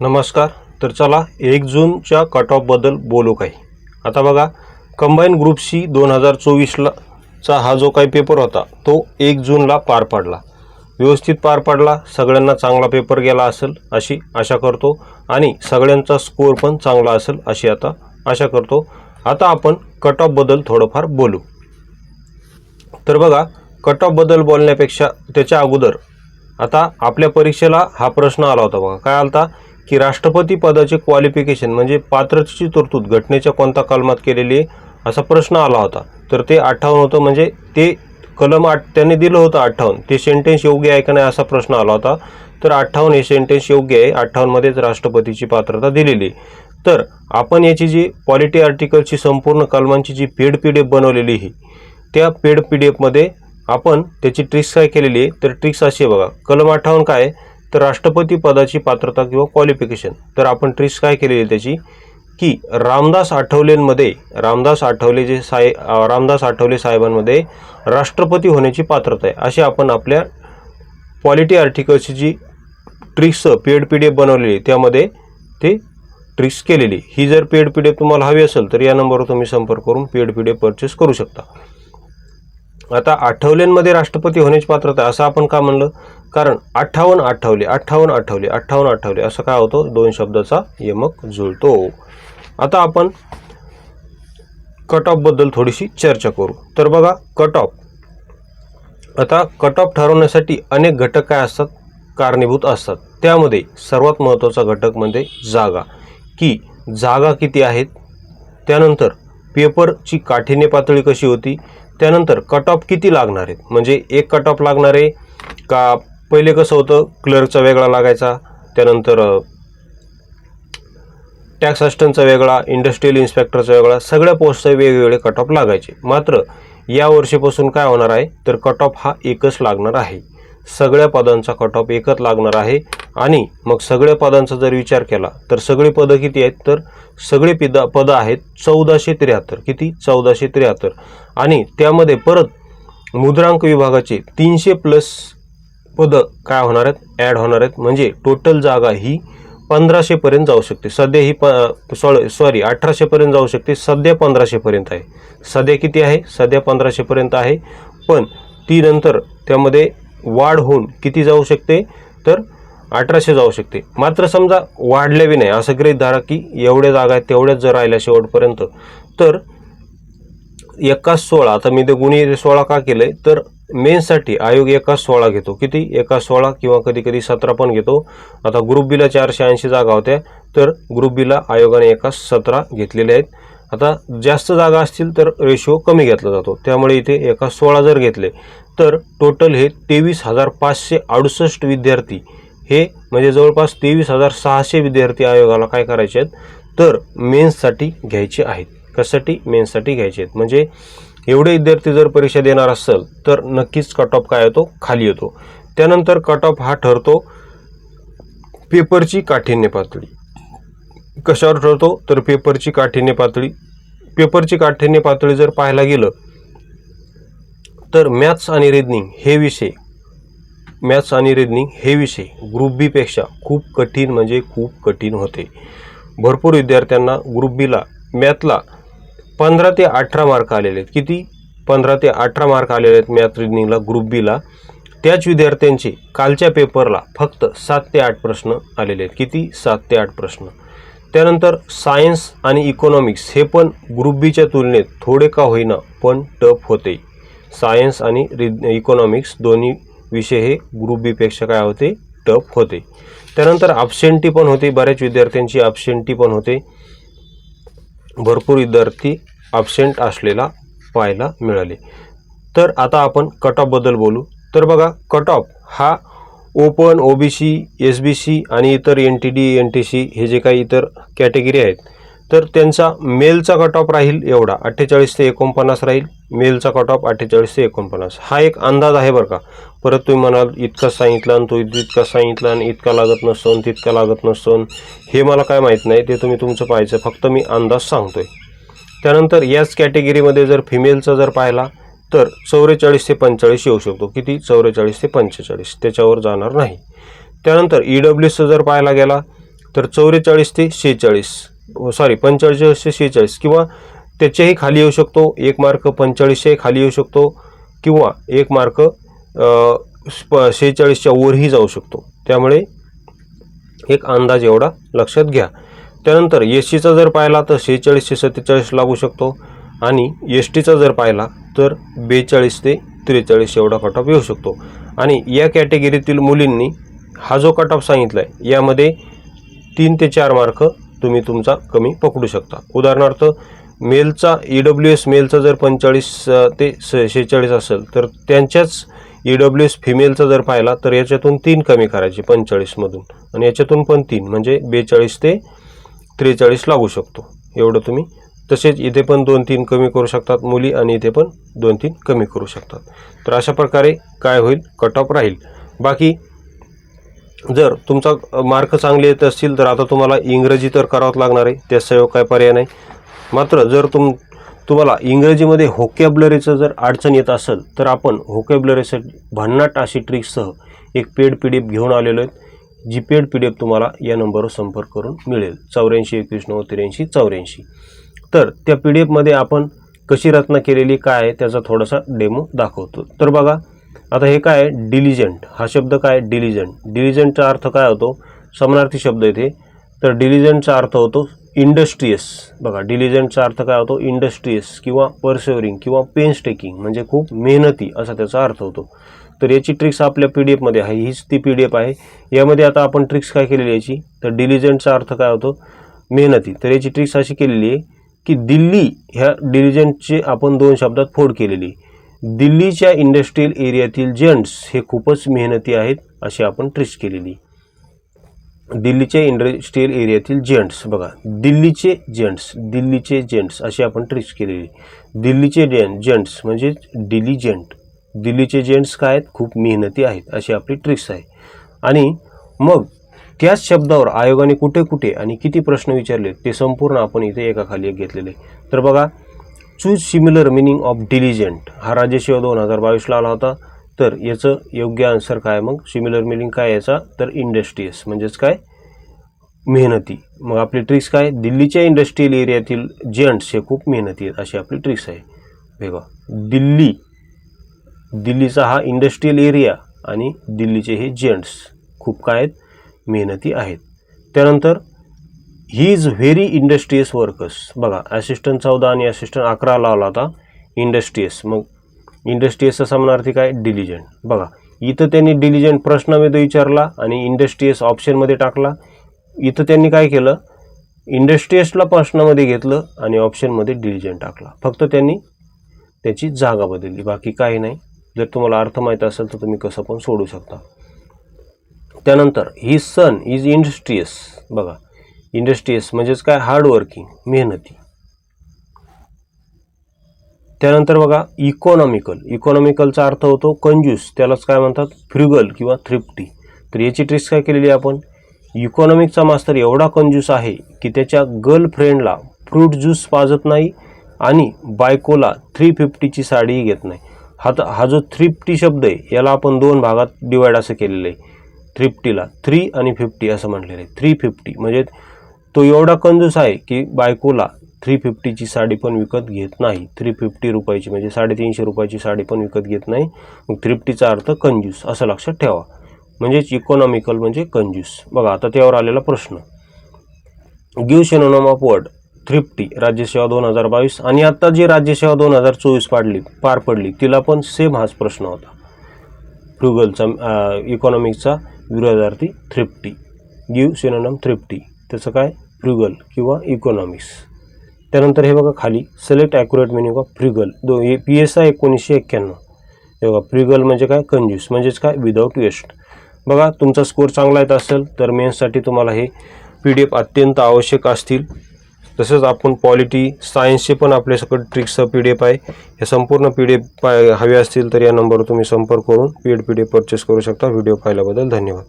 नमस्कार तर चला एक जूनच्या कट ऑफबद्दल बोलू काही. आता बघा कंबाईन ग्रुप सी दोन हजार चोवीसला चा हा जो काही पेपर होता तो एक जूनला पार पडला. व्यवस्थित पार पडला सगळ्यांना चांगला पेपर गेला असेल अशी आशा करतो आणि सगळ्यांचा स्कोअर पण चांगला असेल अशी आता आशा करतो. आता आपण कट ऑफबद्दल थोडंफार बोलू. तर बघा कट ऑफबद्दल बोलण्यापेक्षा त्याच्या अगोदर आता आपल्या परीक्षेला हा प्रश्न आला होता बघा. काय आला होता की राष्ट्रपती पदाचे क्वालिफिकेशन म्हणजे पात्रतेची तरतूद घटनेच्या कोणत्या कलमात केलेली आहे असा प्रश्न आला होता. तर ते अठ्ठावन्न होतं म्हणजे ते कलम आठ त्यांनी दिलं होतं अठ्ठावन्न. ते सेंटेन्स योग्य आहे का नाही असा प्रश्न आला होता. तर अठ्ठावन्न हे सेंटेन्स योग्य आहे. अठ्ठावन्नमध्येच राष्ट्रपतीची पात्रता दिलेली तर आपण याची जी पॉलिटी आर्टिकलची संपूर्ण कलमांची जी पेड पी डी एफ बनवलेली ही त्या पेड पी डी एफमध्ये आपण त्याची ट्रिक्स काय केलेली आहे तर ट्रिक्स अशी आहे बघा. कलम अठ्ठावन्न काय आहे? तर राष्ट्रपती पदाची पात्रता किंवा क्वालिफिकेशन तर आपण ट्रिक्स काय केलेली त्याची? की रामदास आठवलेंमध्ये रामदास आठवले जे साहे रामदास आठवले साहेबांमध्ये राष्ट्रपती होण्याची पात्रता आहे. अशी आपण आपल्या क्वालिटी आर्टिकलची जी tricks paid P D F बनवलेली त्यामध्ये ते ट्रिक्स केलेली ही जर पेड पी डी एफ तुम्हाला हवी असेल तर या नंबरवर तुम्ही संपर्क करून paid P D F purchase करू शकता. आता आठवलेंमध्ये राष्ट्रपती होण्याची पात्रता आहे, असं आपण का म्हणलं? कारण अठ्ठावन्न आठवले अठ्ठावन्न आठवले अठ्ठावन्न आठवले असं काय होतं? दोन शब्दाचा यमक जुळतो. आता आपण कट ऑफबद्दल थोडीशी चर्चा करू. तर बघा कट ऑफ आता कट ऑफ ठरवण्यासाठी अनेक घटक काय असतात? कारणीभूत असतात. त्यामध्ये सर्वात महत्त्वाचा घटक म्हणजे जागा. की जागा किती आहेत? त्यानंतर पेपरची काठिण्य पातळी कशी होती? त्यानंतर कट ऑफ किती लागणार आहेत? म्हणजे एक कट ऑफ लागणार आहे का पहिले कसं होतं? क्लर्कचा वेगळा लागायचा. त्यानंतर टॅक्स असिस्टंटचा वेगळा इंडस्ट्रियल इन्स्पेक्टरचा वेगळा सगळ्या पोस्टचे वेगवेगळे कट ऑफ लागायचे. मात्र या वर्षीपासून काय होणार आहे? तर कट ऑफ हा एकच लागणार आहे. सगळ्या पदांचा कट ऑफ एकच लागणार आहे. आणि मग सगळ्या पदांचा जर विचार केला तर सगळी पदं किती आहेत? तर सगळे पिदा पदं आहेत चौदाशे त्र्याहत्तर. किती? चौदाशे त्र्याहत्तर. आणि त्यामध्ये परत मुद्रांक विभागाचे तीनशे प्लस पदं काय होणार आहेत? ॲड होणार आहेत. म्हणजे टोटल जागा ही पंधराशेपर्यंत जाऊ शकते. सध्या ही प सॉ सॉरी अठराशेपर्यंत जाऊ शकते. सध्या पंधराशेपर्यंत आहे. सध्या किती आहे? सध्या पंधराशेपर्यंत आहे. पण ती नंतर त्यामध्ये वाढ होऊन किती जाऊ शकते? तर अठराशे जाऊ शकते. मात्र समजा वाढल्यावी नाही. असं गृहित धरा की एवढ्या जागा आहेत तेवढ्याच जर राहिल्या शेवटपर्यंत. तर एका सोळा आता मी ते गुन्हे सोळा का केलं आहे तर मेनसाठी आयोग एका सोळा घेतो. किती? एका सोळा किंवा कधी कधी सतरा पण घेतो. आता ग्रुप बीला चारशे ऐंशी जागा होत्या तर ग्रुप बीला आयोगाने एका सतरा घेतलेल्या आहेत. आता जास्त जागा असतील तर रेशो कमी घेतला जातो. त्यामुळे इथे एका सोळा जर घेतले तर टोटल हे तेवीस हजार पाचशे अडुसष्ट विद्यार्थी. हे म्हणजे जवळपास तेवीस हजार सहाशे विद्यार्थी आयोगाला काय करायचे आहेत? तर मेन्ससाठी घ्यायचे आहेत. कशासाठी? मेन्ससाठी घ्यायचे आहेत. म्हणजे एवढे विद्यार्थी जर परीक्षा देणार असेल तर नक्कीच कट ऑफ काय येतो? खाली येतो. त्यानंतर कट ऑफ हा ठरतो पेपरची काठिण्य पातळी. कशावर ठरतो? तर पेपरची काठिण्य पातळी. पेपरची काठिण्य पातळी जर पाहायला गेलं तर मॅथ्स आणि रिजनिंग हे विषय मॅथ्स आणि रिजनिंग हे विषय ग्रुप बीपेक्षा खूप कठीण म्हणजे खूप कठीण होते. भरपूर विद्यार्थ्यांना ग्रुप बीला मॅथला पंधरा ते अठरा मार्क आलेले आहेत. किती? पंधरा ते अठरा मार्क आलेले आहेत मॅथ रिजनिंगला ग्रुप बीला त्याच विद्यार्थ्यांचे कालच्या पेपरला फक्त सात ते आठ प्रश्न आलेले आहेत. किती? सात ते आठ प्रश्न. त्यानंतर सायन्स आणि इकॉनॉमिक्स हे पण ग्रुप बीच्या तुलनेत थोडे का होईना पण टफ होते. सायन्स आणि रिद इकॉनॉमिक्स दोन्ही विषय हे ग्रुप बीपेक्षा काय होते? टफ होते. त्यानंतर अपसेंटी पण होते. बऱ्याच विद्यार्थ्यांची अपसेंटी पण होते. भरपूर विद्यार्थी ॲबसेंट असलेला पाहायला मिळाले. तर आता आपण कट ऑफबद्दल बोलू. तर बघा कट ऑफ हा open O B C S B C आणि इतर N T D N T C हे जे काही इतर कॅटेगरी आहेत तर त्यांचा मेलचा कट ऑफ राहील एवढा अठ्ठेचाळीस ते एकोणपन्नास राहील. मेलचा कट ऑफ अठ्ठेचाळीस ते एकोणपन्नास. हा एक अंदाज आहे बरं का. परत तुम्ही म्हणाल इतका सांगितला आणि तो इतका सांगितला आणि इतका लागत नसतो तितका लागत नसतो. हे मला काय माहीत नाही ते तुम्ही तुमचं पाहायचं. फक्त मी अंदाज सांगतोय. त्यानंतर याच कॅटेगरीमध्ये जर फिमेलचा जर पाहिला तर चौवेचाळीस ते पंचेचाळीस येऊ शकतो. किती? चौवेचाळीस ते पंचेचाळीस. त्याच्यावर जाणार नाही. त्यानंतर ई डब्ल्यूचा जर पाहायला गेला तर चौवेचाळीस ते शेहेचाळीस. सॉरी पंचेचाळीस ते शेहेचाळीस. किंवा त्याच्याही खाली येऊ शकतो. एक मार्क पंचेचाळीसच्याही खाली येऊ शकतो. किंवा एक मार्क शेहेचाळीसच्या वरही जाऊ शकतो. त्यामुळे एक अंदाज एवढा लक्षात घ्या. त्यानंतर एस सीचा जर पाहिला तर सेहेचाळीसशे सत्तेचाळीस लागू शकतो. आणि एस टीचा जर पाहिला तर बेचाळीस ते त्रेचाळीस एवढा कट ऑफ येऊ शकतो. आणि या कॅटेगरीतील मुलींनी हा जो कट ऑफ सांगितला आहे यामध्ये तीन ते चार मार्क तुम्ही तुमचा कमी पकडू शकता. उदाहरणार्थ मेलचा ई डब्ल्यू एस मेलचा जर पंचेचाळीस ते स- शेहेचाळीस असेल तर त्यांच्याच ई डब्ल्यू एस फिमेलचा जर पाहिला तर याच्यातून तीन कमी करायचे पंचेचाळीसमधून आणि याच्यातून पण तीन म्हणजे बेचाळीस ते त्रेचाळीस लागू शकतो. एवढं तुम्ही तसेच इथे पण दोन तीन कमी करू शकतात मुली आणि इथे पण दोन तीन कमी करू शकतात. तर अशा प्रकारे काय होईल? कट ऑफ राहील. बाकी जर तुमचा मार्क चांगले येत असतील तर आता तुम्हाला इंग्रजी तर करावंच लागणार आहे. त्याशिवाय काय पर्याय नाही. मात्र जर तुम तुम्हाला इंग्रजीमध्ये होकॅबलरीचं जर अडचण येत असेल तर आपण होकॅबलरीसाठी भन्नाट अशी ट्रिक्ससह एक पेड पी डी एफ घेऊन आलेलो आहे जी पेड पी डी एफ तुम्हाला या नंबरवर संपर्क करून मिळेल. चौऱ्याऐंशी एकवीस नऊ त्र्याऐंशी चौऱ्याऐंशी. तर त्या पी डी एफमध्ये आपण कशी रचना केलेली काय आहे त्याचा थोडासा डेमो दाखवतो. तर बघा आता हे काय आहे? डिलिजंट. हा शब्द काय आहे? डिलिजंट. डिलिजंटचा अर्थ काय होतो? समानार्थी शब्द येथे तर डिलिजंटचा अर्थ होतो इंडस्ट्रीयस. बघा डिलिजंटचा अर्थ काय होतो? इंडस्ट्रीयस किंवा परसेवरिंग किंवा पेन्स टेकिंग म्हणजे खूप मेहनती असा त्याचा अर्थ होतो. तर याची ट्रिक्स आपल्या पी डी एफमध्ये आहे. हीच ती पी डी एफ आहे. यामध्ये आता आपण ट्रिक्स काय केलेली याची? तर डिलिजंटचा अर्थ काय होतो? मेहनती. तर याची ट्रिक्स अशी केलेली आहे की दिल्ली ह्या डिलिजंटचे आपण दोन शब्दात फोड केलेली दिल्लीच्या इंडस्ट्रियल एरियातील जेंट्स हे खूपच मेहनती आहेत अशी आपण ट्रिक्स केलेली दिल्लीच्या इंडस्ट्रियल एरियातील जेंट्स बघा दिल्लीचे जेंट्स दिल्लीचे जेंट्स अशी आपण ट्रिक्स केलेली दिल्लीचे जें जेंट्स म्हणजे डिलिजंट दिल्लीचे जेंट्स काय आहेत? खूप मेहनती आहेत अशी आपली ट्रिक्स आहे. आणि मग त्याच शब्दावर आयोगाने कुठे कुठे आणि किती प्रश्न विचारले ते संपूर्ण आपण इथे एकाखाली एक घेतलेले. तर बघा choose similar meaning of diligent हा राज्यसेवा दोन हजार बावीसला आला होता. तर याचं योग्य आन्सर काय मग? सिमिलर मिनिंग काय याचा? तर इंडस्ट्रियस म्हणजेच काय? मेहनती. मग आपली ट्रिक्स काय? दिल्लीच्या इंडस्ट्रियल एरियातील जेंट्स हे खूप मेहनती आहेत अशी आपली ट्रिक्स आहे. बघा दिल्ली दिल्लीचा हा इंडस्ट्रियल एरिया आणि दिल्लीचे हे जेंट्स खूप काय आहेत? मेहनती आहेत. त्यानंतर he is very industrious workers बघा असिस्टंट चौदा आणि असिस्टंट अकरा लावला होता. इंडस्ट्रियस मग इंडस्ट्रियसचा समानार्थी काय? डिलिजंट बघा इथं त्यांनी डिलिजंट प्रश्नामध्ये विचारला आणि इंडस्ट्रियस ऑप्शनमध्ये टाकला. इथं त्यांनी काय केलं? इंडस्ट्रियसला प्रश्नामध्ये घेतलं आणि ऑप्शनमध्ये डिलिजंट टाकला. फक्त त्यांनी त्याची जागा बदलली. बाकी काही नाही. जर तुम्हाला अर्थ माहीत असेल तर तुम्ही कसं पण सोडू शकता. त्यानंतर ही सन इज इंडस्ट्रियस बघा इंडस्ट्रीयस म्हणजेच काय? हार्डवर्किंग मेहनती. त्यानंतर बघा इकॉनॉमिकल इकॉनॉमिकलचा अर्थ होतो कंजूस त्यालाच काय म्हणतात? फ्रिगल किंवा थ्रिप्टी तर याची ट्रिक्स काय केलेली आहे आपण? इकॉनॉमिकचा मास्तर एवढा कंजूस आहे की त्याच्या गर्लफ्रेंडला फ्रूट ज्यूस पाजत नाही आणि बायकोला थ्री फिफ्टीची साडीही घेत नाही. हा तर हा जो थ्रिफ्टी शब्द आहे याला आपण दोन भागात डिवाईड असं केलेलं आहे. थ्रिफ्टीला थ्री आणि फिफ्टी असं म्हटलेलं आहे. थ्री फिफ्टी म्हणजे तो एवढा कंजूस आहे की बायकोला थ्री फिफ्टीची साडी पण विकत घेत नाही. थ्री फिफ्टी रुपयाची म्हणजे साडेतीनशे रुपयाची साडी पण विकत घेत नाही. मग थ्रिफ्टीचा अर्थ कंजूस असं लक्षात ठेवा. म्हणजेच इकॉनॉमिकल म्हणजे कंजूस. बघा आता त्यावर आलेला प्रश्न. Give synonym of word thrifty राज्यसेवा दोन हजार बावीस आणि आत्ता जी राज्यसेवा दोन हजार चोवीस पाडली पार पडली तिला पण सेम हाच प्रश्न होता. फ्रुगलचा इकॉनॉमिकचा विरोधार्थी थ्रिफ्टी गिव सिनोनम थ्रिफ्टी त्याचं काय? फ्रुगल किंवा इकॉनॉमिक्स त्यानंतर हे बघा खाली select accurate meaning of frugal दो हे पी एस आय एकोणीसशे एक्क्याण्णव. हे बघा फ्रिगल म्हणजे काय? कंज्यूस म्हणजेच काय? विदाऊट वेस्ट बघा तुमचा स्कोर चांगला येत असेल तर मेन्ससाठी तुम्हाला हे पी डी एफ अत्यंत आवश्यक असतील. तसंच आपण पॉलिटी सायन्सचे पण आपल्याकडे ट्रिक्सचं पी डी एफ आहे. हे संपूर्ण पी डी एफ हवे असतील तर या नंबरवर तुम्ही संपर्क करून paid P D F purchase करू शकता. व्हिडिओ पाहिल्याबद्दल धन्यवाद.